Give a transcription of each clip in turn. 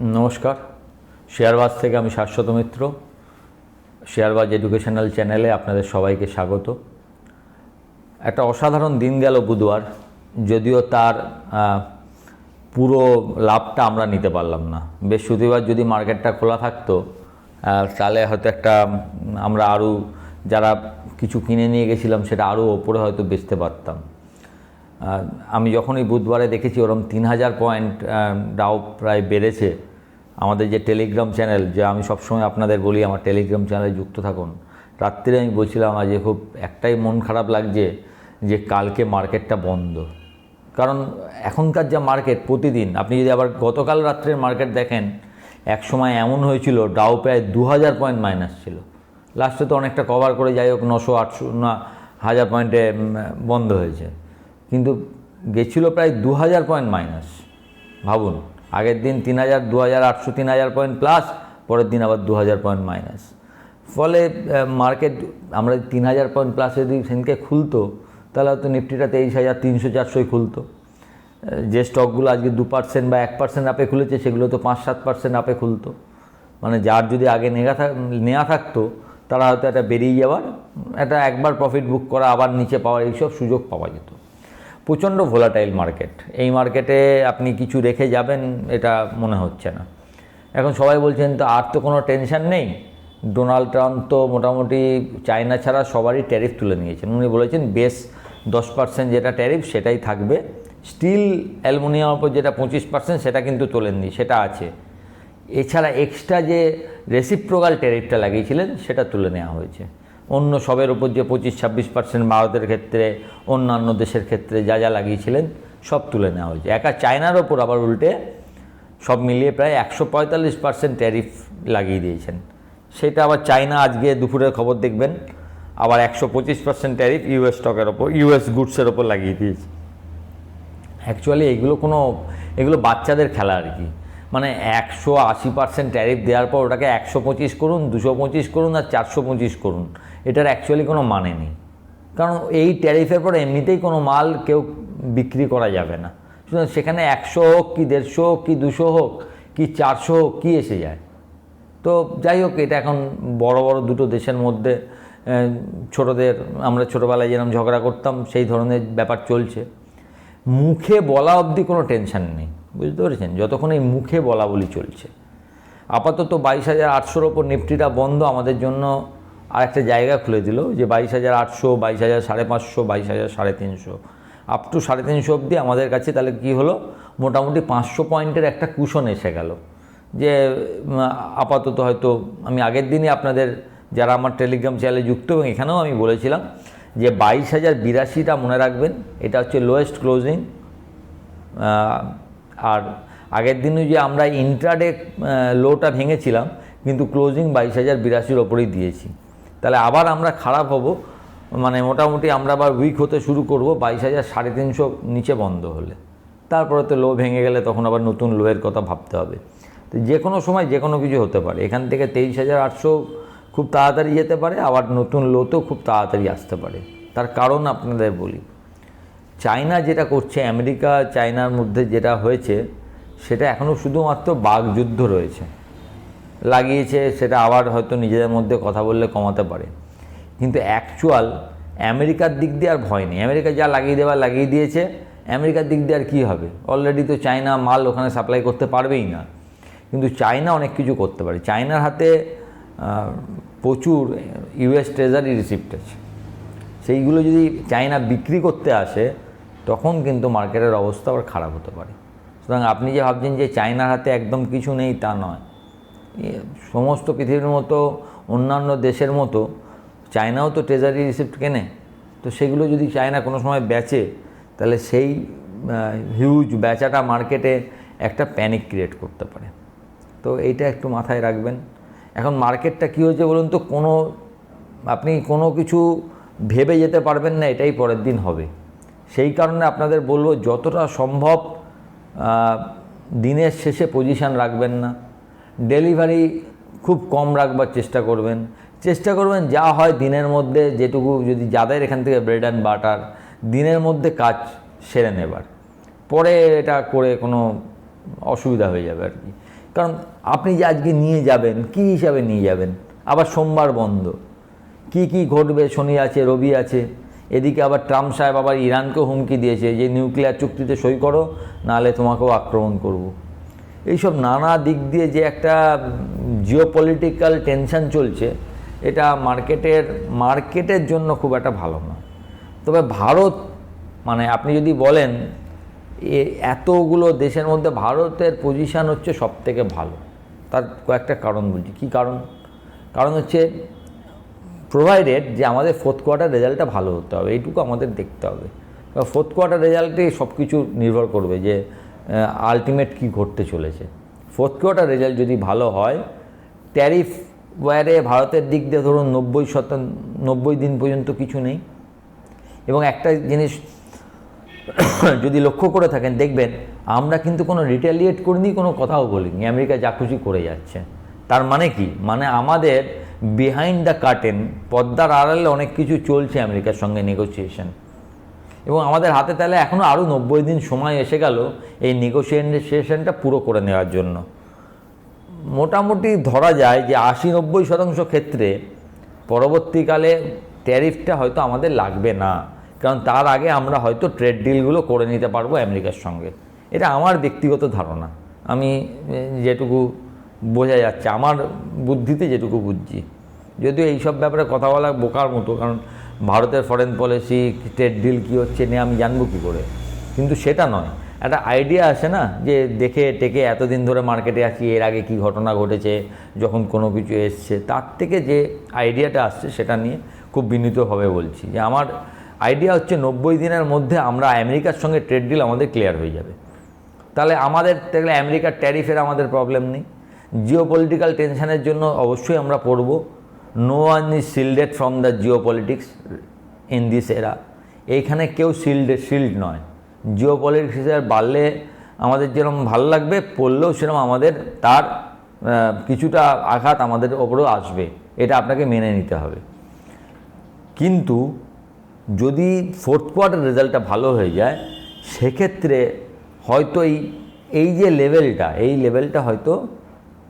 নমস্কার। শেয়ারবাজ থেকে আমি শাশ্বত মিত্র। শেয়ারবাজ এডুকেশনাল চ্যানেলে আপনাদের সবাইকে স্বাগত। একটা অসাধারণ দিন গেল বুধবার, যদিও তার পুরো লাভটা আমরা নিতে পারলাম না। বৃহস্পতিবার যদি মার্কেটটা খোলা থাকতো তাহলে হয়তো একটা আমরা আরও যারা কিছু কিনে নিয়ে গেছিলাম, সেটা আরও ওপরে হয়তো বেচতে পারতাম। আমি যখনই বুধবারে দেখেছি ওরম তিন হাজার পয়েন্ট ডাও প্রায় বেড়েছে আমাদের যে টেলিগ্রাম চ্যানেল যে আমি সবসময় আপনাদের বলি, আমার টেলিগ্রাম চ্যানেলে যুক্ত থাকুন। রাত্রিরে আমি বলছিলাম, আজ খুব একটাই মন খারাপ লাগছে যে কালকে মার্কেটটা বন্ধ। কারণ এখনকার যা মার্কেট প্রতিদিন, আপনি যদি আবার গতকাল রাত্রের মার্কেট দেখেন, এক সময় এমন হয়েছিল ডাও প্রায় দু হাজার পয়েন্ট মাইনাস ছিল লাস্টে তো অনেকটা কভার করে যাই হোক, নশো আটশো না, হাজার পয়েন্টে বন্ধ হয়েছে। কিন্তু গেছিল প্রায় দু হাজার পয়েন্ট মাইনাস ভাবুন। আগের দিন তিন হাজার, দু হাজার, আটশো, তিন হাজার পয়েন্ট প্লাস পরের দিন আবার দু হাজার পয়েন্ট মাইনাস ফলে মার্কেট আমরা তিন হাজার পয়েন্ট প্লাস যদি সেদিনকে খুলতো, তাহলে হয়তো নিফটিটা তেইশ হাজার, তিনশো, চারশোই খুলতো। যে স্টকগুলো আজকে দু পার্সেন্ট বা এক পার্সেন্ট আপে খুলেছে, সেগুলো তো পাঁচ, সাত পার্সেন্ট আপে খুলতো। মানে যার যদি আগে নেওয়া থাক নেওয়া থাকতো, তারা হয়তো একটা বেরিয়ে যাওয়ার, একটা একবার প্রফিট বুক করা, আবার নিচে পাওয়ার, এইসব সুযোগ পাওয়া যেত। প্রচণ্ড ভোলাটাইল মার্কেট এই মার্কেটে আপনি কিছু রেখে যাবেন, এটা মনে হচ্ছে না। এখন সবাই বলছেন, তো আর তো কোনো টেনশন নেই? ডোনাল্ড ট্রাম্প তো মোটামুটি চায়না ছাড়া সবারই ট্যারিফ তুলে নিয়েছেন। উনি বলেছেন, বেশ, দশ পার্সেন্ট যেটা ট্যারিফ সেটাই থাকবে। স্টিল অ্যালুমিনিয়ামের ওপর যেটা পঁচিশ পার্সেন্ট সেটা কিন্তু তোলেননি, সেটা আছে। এছাড়া এক্সট্রা যে রেসিপ্রোকাল ট্যারিফটা লাগিয়েছিলেন, সেটা তুলে নেওয়া হয়েছে। অন্য সবের উপর যে পঁচিশ, ছাব্বিশ পার্সেন্ট ভারতের ক্ষেত্রে, অন্যান্য দেশের ক্ষেত্রে যা যা লাগিয়েছিলেন, সব তুলে নেওয়া হয়েছে। একা চায়নার ওপর আবার উল্টে সব মিলিয়ে প্রায় একশো পঁয়তাল্লিশ পার্সেন্ট ট্যারিফ লাগিয়ে দিয়েছেন। সেটা আবার চায়না আজকে দুপুরের খবর দেখবেন, আবার একশো পঁচিশ পার্সেন্ট ট্যারিফ ইউএস স্টকের ওপর ইউএস গুডসের ওপর লাগিয়ে দিয়েছে। অ্যাকচুয়ালি এগুলো কোনো, এগুলো বাচ্চাদের খেলা আর কি। মানে একশো আশি পার্সেন্ট ট্যারিফ দেওয়ার পর ওটাকে একশো পঁচিশ করুন, দুশো পঁচিশ করুন আর চারশো পঁচিশ করুন। এটার অ্যাকচুয়ালি কোনো মানে নেই। কারণ এই ট্যারিফের পর এমনিতেই কোনো মাল কেউ বিক্রি করা যাবে না। সুতরাং সেখানে একশো হোক, কি দেড়শো হোক, কি দুশো হোক, কি চারশো হোক, কী এসে যায়। তো যাই হোক, এটা এখন বড় বড় দুটো দেশের মধ্যে ছোটদের, আমরা ছোটোবেলায় যেরকম ঝগড়া করতাম, সেই ধরনের ব্যাপার চলছে। মুখে বলা অবধি কোনো টেনশন নেই। বুঝতে পেরেছেন? যতক্ষণ এই মুখে বলা বলি চলছে। আপাতত বাইশ হাজার আটশোর ওপর নিফটিটা বন্ধ আমাদের জন্য আর একটা জায়গা খুলে দিল যে বাইশ হাজার আটশো, বাইশ হাজার সাড়ে পাঁচশো, বাইশ হাজার সাড়ে তিনশো। আপ টু সাড়ে তিনশো অবধি আমাদের কাছে তাহলে কি হলো? মোটামুটি পাঁচশো পয়েন্টের একটা কুশন এসে গেল। যে আপাতত হয়তো আমি আগের দিনই আপনাদের যারা আমার টেলিগ্রাম চ্যানেলে যুক্ত এবং এখানেও আমি বলেছিলাম যে বাইশ হাজার বিরাশিটা মনে রাখবেন। এটা হচ্ছে লোয়েস্ট ক্লোজিং আর আগের দিনে যে আমরা ইন্ট্রাডে লোটা ভেঙেছিলাম, কিন্তু ক্লোজিং বাইশ হাজার বিরাশির ওপরেই দিয়েছি। তাহলে আবার আমরা খারাপ হব মানে মোটামুটি আমরা আবার উইক হতে শুরু করব, বাইশ হাজার সাড়ে তিনশো নিচে বন্ধ হলে। তারপরে তো লো ভেঙে গেলে তখন আবার নতুন লোয়ের কথা ভাবতে হবে। তো যে কোনো সময় যে কোনো কিছু হতে পারে। এখান থেকে তেইশ হাজার আটশো খুব তাড়াতাড়ি যেতে পারে, আবার নতুন লোতেও খুব তাড়াতাড়ি আসতে পারে। তার কারণ আপনাদের বলি। চায়না যেটা করছে, আমেরিকা চায়নার মধ্যে যেটা হয়েছে, সেটা এখনও শুধুমাত্র বাগযুদ্ধ রয়েছে। লাগিয়েছে, সেটা আবার হয়তো নিজেদের মধ্যে কথা বললে কমাতে পারে। কিন্তু অ্যাকচুয়াল আমেরিকার দিক দিয়ে আর ভয় নেই। আমেরিকা যা লাগিয়ে দেওয়া লাগিয়ে দিয়েছে, আমেরিকার দিক দিয়ে আর কী হবে? অলরেডি তো চায়না মাল ওখানে সাপ্লাই করতে পারবেই না। কিন্তু চায়না অনেক কিছু করতে পারে। চায়নার হাতে প্রচুর ইউএস ট্রেজারি রিসিপ্ট আছে। সেইগুলো যদি চায়না বিক্রি করতে আসে তখন কিন্তু মার্কেটের অবস্থা আবার খারাপ হতে পারে। সুতরাং আপনি যে ভাবছেন যে চায়নার হাতে একদম কিছু নেই তা নয়। সমস্ত পৃথিবীর মতো, অন্যান্য দেশের মতো, চায়নাও তো ট্রেজারি রিসিপ্ট কেনে। তো সেগুলো যদি চায়না কোনো সময় বেচে, তাহলে সেই হিউজ বেচাটা মার্কেটে একটা প্যানিক ক্রিয়েট করতে পারে। তো এইটা একটু মাথায় রাখবেন। এখন মার্কেটটা কী হয়েছে বলুন তো, কোনো, আপনি কোনো কিছু ভেবে যেতে পারবেন না, এটাই পরের দিন হবে। সেই কারণে আপনাদের বলব, যতটা সম্ভব দিনের শেষে পজিশান রাখবেন না। ডেলিভারি খুব কম রাখবার চেষ্টা করবেন। চেষ্টা করবেন যা হয় দিনের মধ্যে, যেটুকু যদি যাদের এখান থেকে ব্রেড অ্যান্ড বাটার দিনের মধ্যে কাজ সেরে নেবার। পরে এটা করে কোনো অসুবিধা হয়ে যাবে আর কি। কারণ আপনি যে আজকে নিয়ে যাবেন, কি হিসাবে নিয়ে যাবেন? আবার সোমবার বন্ধ। কি কি ঘটবে? শনি আছে, রবি আছে। এদিকে আবার ট্রাম্প সাহেব আবার ইরানকেও হুমকি দিয়েছে যে নিউক্লিয়ার চুক্তিতে সই করো, নাহলে তোমাকেও আক্রমণ করব। এইসব নানা দিক দিয়ে যে একটা জিও পলিটিক্যাল টেনশন চলছে, এটা মার্কেটের মার্কেটের জন্য খুব একটা ভালো না। তবে ভারত মানে আপনি যদি বলেন এতগুলো দেশের মধ্যে ভারতের পজিশান হচ্ছে সব থেকে ভালো। তার কয়েকটা কারণ বলছি। কী কারণ? কারণ হচ্ছে প্রোভাইডেড যে আমাদের ফোর্থ কোয়ার্টার রেজাল্টটা ভালো হতে হবে, এইটুকু আমাদের দেখতে হবে। ফোর্থ কোয়ার্টার রেজাল্টে সব কিছু নির্ভর করবে যে আলটিমেট কী ঘটতে চলেছে। ফোর্থ কোয়ার্টার রেজাল্ট যদি ভালো হয় ট্যারিফ ওয়ারে ভারতের দিক দিয়ে ধরুন নব্বই শতাংশ নব্বই দিন পর্যন্ত কিছু নেই। এবং একটা জিনিস যদি লক্ষ্য করে থাকেন, দেখবেন আমরা কিন্তু কোনো রিটেলিয়েট করিনি, কোনো কথাও বলিনি। আমেরিকা যা খুশি করে যাচ্ছে। তার মানে কি? মানে আমাদের বিহাইন্ড দ্য কার্টেন পদ্মার আড়ালে অনেক কিছু চলছে আমেরিকার সঙ্গে নেগোসিয়েশন এবং আমাদের হাতে তাহলে এখনও আরও নব্বই দিন সময় এসে গেল এই নেগোসিয়েশনটা পুরো করে নেওয়ার জন্য। মোটামুটি ধরা যায় যে আশি নব্বই শতাংশ ক্ষেত্রে পরবর্তীকালে ট্যারিফটা হয়তো আমাদের লাগবে না। কারণ তার আগে আমরা হয়তো ট্রেড ডিলগুলো করে নিতে পারব আমেরিকার সঙ্গে। এটা আমার ব্যক্তিগত ধারণা। আমি যেটুকু বোঝা যাচ্ছে, আমার বুদ্ধিতে যেটুকু বুঝছি। যদিও এইসব ব্যাপারে কথা বলা বোকার মতো, কারণ ভারতের ফরেন পলিসি ট্রেড ডিল কী হচ্ছে নিয়ে আমি জানব কী করে? কিন্তু সেটা নয়। একটা আইডিয়া আসে না যে দেখে টেকে এতদিন ধরে মার্কেটে আছি, এর আগে কি ঘটনা ঘটেছে, যখন কোনো কিছু এসছে, তার থেকে যে আইডিয়াটা আসছে সেটা নিয়ে খুব বিনীতভাবে বলছি। যে আমার আইডিয়া হচ্ছে নব্বই দিনের মধ্যে আমরা আমেরিকার সঙ্গে ট্রেড ডিল আমাদের ক্লিয়ার হয়ে যাবে। তাহলে আমাদের দেখলে আমেরিকার ট্যারিফের আমাদের প্রবলেম নেই। জিও পলিটিক্যাল টেনশনের জন্য অবশ্যই আমরা পড়ব। No one is shielded from the geopolitics in this এরা এইখানে কেউ শিল্ডেড শিল্ড নয়। জিও পলিটিক্সের বাড়লে আমাদের যেরকম ভালো লাগবে, পড়লেও সেরকম আমাদের তার কিছুটা আঘাত আমাদের ওপরেও আসবে। এটা আপনাকে মেনে নিতে হবে। কিন্তু যদি ফোর্থ কোয়ার্টার রেজাল্টটা ভালো হয়ে যায়, সেক্ষেত্রে হয়তো এই এই যে লেভেলটা এই লেভেলটা হয়তো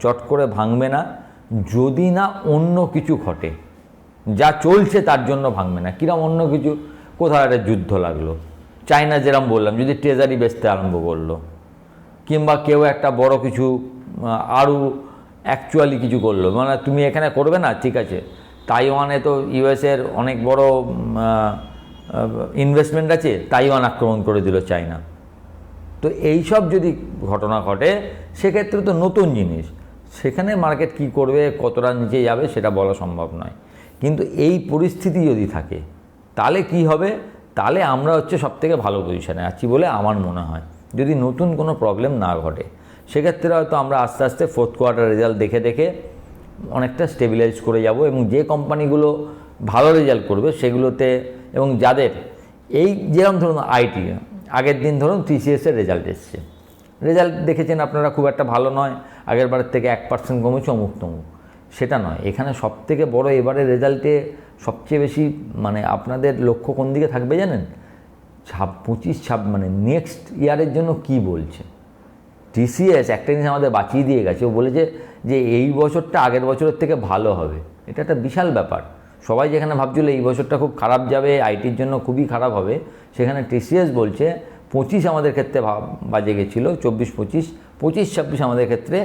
চট করে ভাঙবে না, যদি না অন্য কিছু ঘটে। যা চলছে তার জন্য ভাঙবে না। কিরম অন্য কিছু? কোথাও একটা যুদ্ধ লাগল? চায়না যেরম বললাম, যদি ট্রেজারি বেচতে আরম্ভ করল। কিংবা কেউ একটা বড় কিছু আরও অ্যাকচুয়ালি কিছু করল। মানে তুমি এখানে করবে না? ঠিক আছে। তাইওয়ানে তো ইউএসের অনেক বড় ইনভেস্টমেন্ট আছে। তাইওয়ান আক্রমণ করে দিল চায়না। তো এই সব যদি ঘটনা ঘটে, সেক্ষেত্রে তো নতুন জিনিস। সেখানে মার্কেট কি করবে, কতটা নিচে যাবে সেটা বলা সম্ভব নয়। কিন্তু এই পরিস্থিতি যদি থাকে, তাহলে কি হবে? তাহলে আমরা হচ্ছে সবথেকে ভালো পজিশনে আছি বলে আমার মনে হয়। যদি নতুন কোনো প্রবলেম না ঘটে, সেক্ষেত্রে হয়তো আমরা আস্তে আস্তে ফোর্থ কোয়ার্টার রেজাল্ট দেখে দেখে অনেকটা স্টেবিলাইজ করে যাব এবং যে কোম্পানিগুলো ভালো রেজাল্ট করবে সেগুলোতে এবং যাদের, এই যেরকম ধরুন আইটি আগের দিন ধরুন টিসিএসের রেজাল্ট এসছে। রেজাল্ট দেখেছেন আপনারা খুব একটা ভালো নয়, আগের বারের থেকে এক পার্সেন্ট কমেছে অমুক তমুক। সেটা নয়, এখানে সব থেকে বড় এবারে রেজাল্টে সবচেয়ে বেশি মানে আপনাদের লক্ষ্য কোন দিকে থাকবে জানেন? ছাব পঁচিশ ছাব মানে নেক্সট ইয়ারের জন্য কি বলছে? টিসিএস একটা জিনিস আমাদের বাঁচিয়ে দিয়ে গেছে, ও বলেছে যে এই বছরটা আগের বছরের থেকে ভালো হবে। এটা একটা বিশাল ব্যাপার। সবাই যেখানে ভাবছিল এই বছরটা খুব খারাপ যাবে আইটির জন্য খুবই খারাপ হবে, সেখানে টিসিএস বলছে পঁচিশ আমাদের ক্ষেত্রে বাজে গেছিল, চব্বিশ পঁচিশ পঁচিশ ছাব্বিশ আমাদের ক্ষেত্রে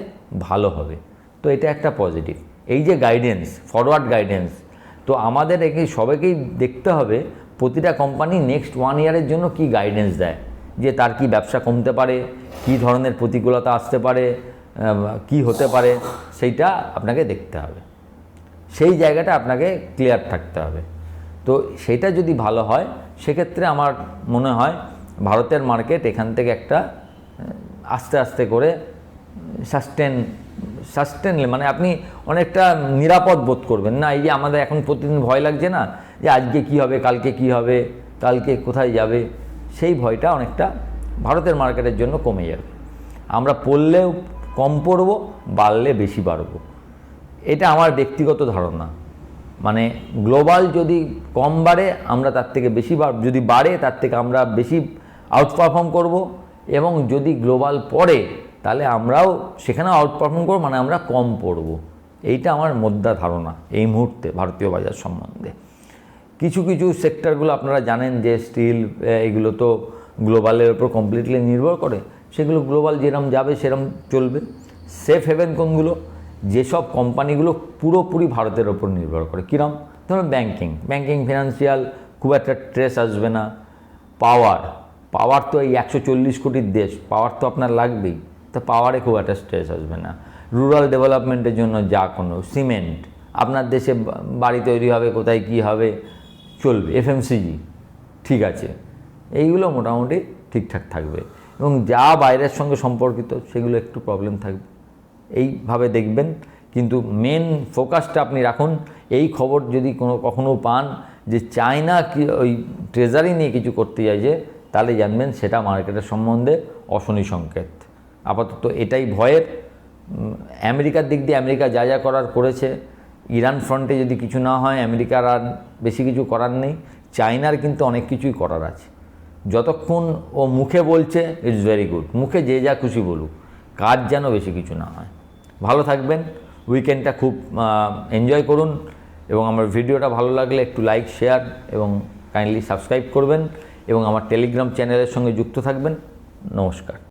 ভালো হবে। তো এটা একটা পজিটিভ এই যে গাইডেন্স ফরওয়ার্ড গাইডেন্স তো আমাদের একে সবাইকেই দেখতে হবে প্রতিটা কোম্পানি নেক্সট ওয়ান ইয়ারের জন্য কি গাইডেন্স দেয়, যে তার কি ব্যবসা কমতে পারে, কি ধরনের প্রতিকূলতা আসতে পারে কি হতে পারে, সেইটা আপনাকে দেখতে হবে। সেই জায়গাটা আপনাকে ক্লিয়ার থাকতে হবে। তো সেটা যদি ভালো হয়, সেক্ষেত্রে আমার মনে হয় ভারতের মার্কেট এখান থেকে একটা আস্তে আস্তে করে সাস্টেন সাস্টেনলে মানে আপনি অনেকটা নিরাপদ বোধ করবেন। না, এই যে আমাদের এখন প্রতিদিন ভয় লাগছে না যে আজকে কি হবে, কালকে কি হবে, কালকে কোথায় যাবে? সেই ভয়টা অনেকটা ভারতের মার্কেটের জন্য কমে যাবে। আমরা পড়লেও কম পড়ব, বাড়লে বেশি বাড়বো। এটা আমার ব্যক্তিগত ধারণা। মানে গ্লোবাল যদি কম বাড়ে, আমরা তার থেকে বেশি যদি বাড়ে, তার থেকে আমরা বেশি আউট পারফর্ম করব। এবং যদি গ্লোবাল পড়ে, তাহলে আমরাও সেখানে আউট পারফর্ম করব মানে আমরা কম পড়ব। এইটা আমার মধ্যা ধারণা এই মুহূর্তে ভারতীয় বাজার সম্বন্ধে। কিছু কিছু সেক্টরগুলো আপনারা জানেন যে স্টিল এগুলো তো গ্লোবালের ওপর কমপ্লিটলি নির্ভর করে। সেগুলো গ্লোবাল যেরম যাবে, সেরম চলবে। সেফ হেভেন কোনগুলো? যেসব কোম্পানিগুলো পুরোপুরি ভারতের ওপর নির্ভর করে। কীরম? ধরুন ব্যাঙ্কিং ব্যাঙ্কিং ফিনান্সিয়াল খুব একটা ট্রেস আসবে না। পাওয়ার পাওয়ার তো এই একশো চল্লিশ কোটির দেশ, পাওয়ার তো আপনার লাগবেই। তো পাওয়ারে খুব একটা স্ট্রেস আসবে না। রুরাল ডেভেলপমেন্টের জন্য যা কোনো সিমেন্ট আপনার দেশে বাড়ি তৈরি হবে, কোথায় কি হবে, চলবে এফএমসিজি ঠিক আছে। এইগুলো মোটামুটি ঠিকঠাক থাকবে। এবং যা বাইরের সঙ্গে সম্পর্কিত, সেগুলো একটু প্রবলেম থাকবে। এইভাবে দেখবেন। কিন্তু মেন ফোকাসটা আপনি রাখুন। এই খবর যদি কোনো কখনো পান যে চায়না কি ওই ট্রেজারি নিয়ে কিছু করতে চাইছে তাহলে জানবেন সেটা মার্কেটের সম্বন্ধে অশনি সংকেত। আপাতত এটাই ভয়ের। আমেরিকার দিক দিয়ে আমেরিকা যা যা করার করেছে, ইরান ফ্রন্টে যদি কিছু না হয়, আমেরিকার আর বেশি কিছু করার নেই চায়নার কিন্তু অনেক কিছুই করার আছে। যতক্ষণ ও মুখে বলছে ইটস ভেরি গুড মুখে যে যা খুশি বলুক, কাজ যেন বেশি কিছু না হয়। ভালো থাকবেন উইকেন্ডটা খুব এনজয় করুন, এবং আমার ভিডিওটা ভালো লাগলে একটু লাইক শেয়ার এবং কাইন্ডলি সাবস্ক্রাইব করবেন। এবং আমার টেলিগ্রাম চ্যানেলের সঙ্গে যুক্ত থাকবেন। নমস্কার।